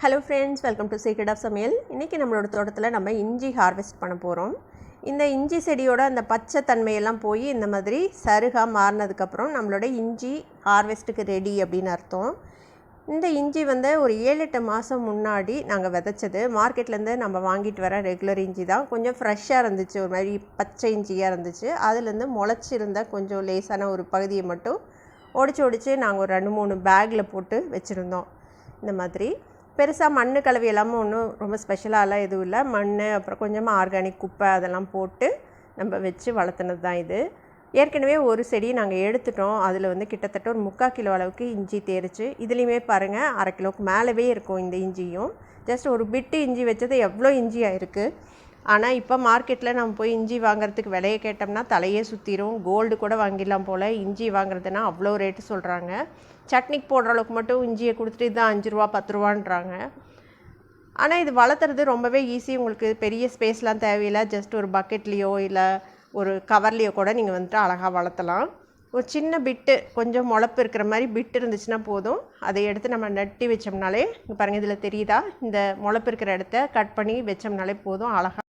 Hello friends welcome to secret of சமையல் இன்றைக்கி நம்மளோட தோட்டத்தில் நம்ம இஞ்சி ஹார்வெஸ்ட் பண்ண போகிறோம் இந்த இஞ்சி செடியோட அந்த பச்சை தன்மையெல்லாம் போய் இந்த மாதிரி சருகாக மாறினதுக்கப்புறம் நம்மளோட இஞ்சி ஹார்வெஸ்ட்டுக்கு ரெடி அப்படின்னு அர்த்தம். இந்த இஞ்சி வந்து ஒரு ஏழு எட்டு மாதம் முன்னாடி நாங்கள் விதைச்சது. மார்க்கெட்லேருந்து நம்ம வாங்கிட்டு வர ரெகுலர் இஞ்சி தான். கொஞ்சம் ஃப்ரெஷ்ஷாக இருந்துச்சு. ஒரு மாதிரி பச்சை இஞ்சியாக இருந்துச்சு. அதுலேருந்து முளைச்சிருந்த கொஞ்சம் லேசான ஒரு பகுதியை மட்டும் ஒடிச்சு ஒடிச்சு நாங்கள் ஒரு ரெண்டு மூணு பேக்கில் போட்டு வச்சுருந்தோம். இந்த மாதிரி. பெருசாக மண் கலவை எல்லாமே ஒன்றும் ரொம்ப ஸ்பெஷலாலாம் எதுவும் இல்லை. மண் அப்புறம் கொஞ்சமாக ஆர்கானிக் குப்பை அதெல்லாம் போட்டு நம்ம வச்சு வளர்த்துனது தான் இது. ஏற்கனவே ஒரு செடி நாங்கள் எடுத்துட்டோம். அதில் வந்து கிட்டத்தட்ட ஒரு முக்கால் கிலோ அளவுக்கு இஞ்சி தேரிச்சு இதுலேயுமே பாருங்கள் அரை கிலோவுக்கு மேலவே இருக்கும் இந்த இஞ்சியும். ஜஸ்ட் ஒரு பிட்டு இஞ்சி வச்சது எவ்வளோ இஞ்சி ஆயிருக்கு ஆனால் இப்போ மார்க்கெட்டில் நம்ம போய் இஞ்சி வாங்குறதுக்கு விலையை கேட்டோம்னா தலையே சுற்றிடும் கோல்டு கூட வாங்கிடலாம் போல். இஞ்சி வாங்குறதுனா அவ்வளோ ரேட்டு சொல்கிறாங்க சட்னிக்கு போடுற அளவுக்கு மட்டும் இஞ்சியை கொடுத்துட்டு இதுதான் அஞ்சு ரூபா பத்து ரூபான்றாங்க. ஆனால் இது வளர்த்துறது ரொம்பவே ஈஸி உங்களுக்கு பெரிய ஸ்பேஸ்லாம் தேவையில்லை. ஜஸ்ட் ஒரு பக்கெட்லேயோ இல்லை ஒரு கவர்லேயோ கூட நீங்கள் வந்துட்டு அழகாக வளர்த்தலாம். ஒரு சின்ன பிட்டு கொஞ்சம் முளப்பு இருக்கிற மாதிரி பிட்டு இருந்துச்சுன்னா போதும். அதை எடுத்து நம்ம நட்டி வச்சோம்னாலே இங்கே பாருங்கள் இதில் தெரியுதா? இந்த முளப்பு இருக்கிற இடத்த கட் பண்ணி வச்சோம்னாலே போதும். அழகாக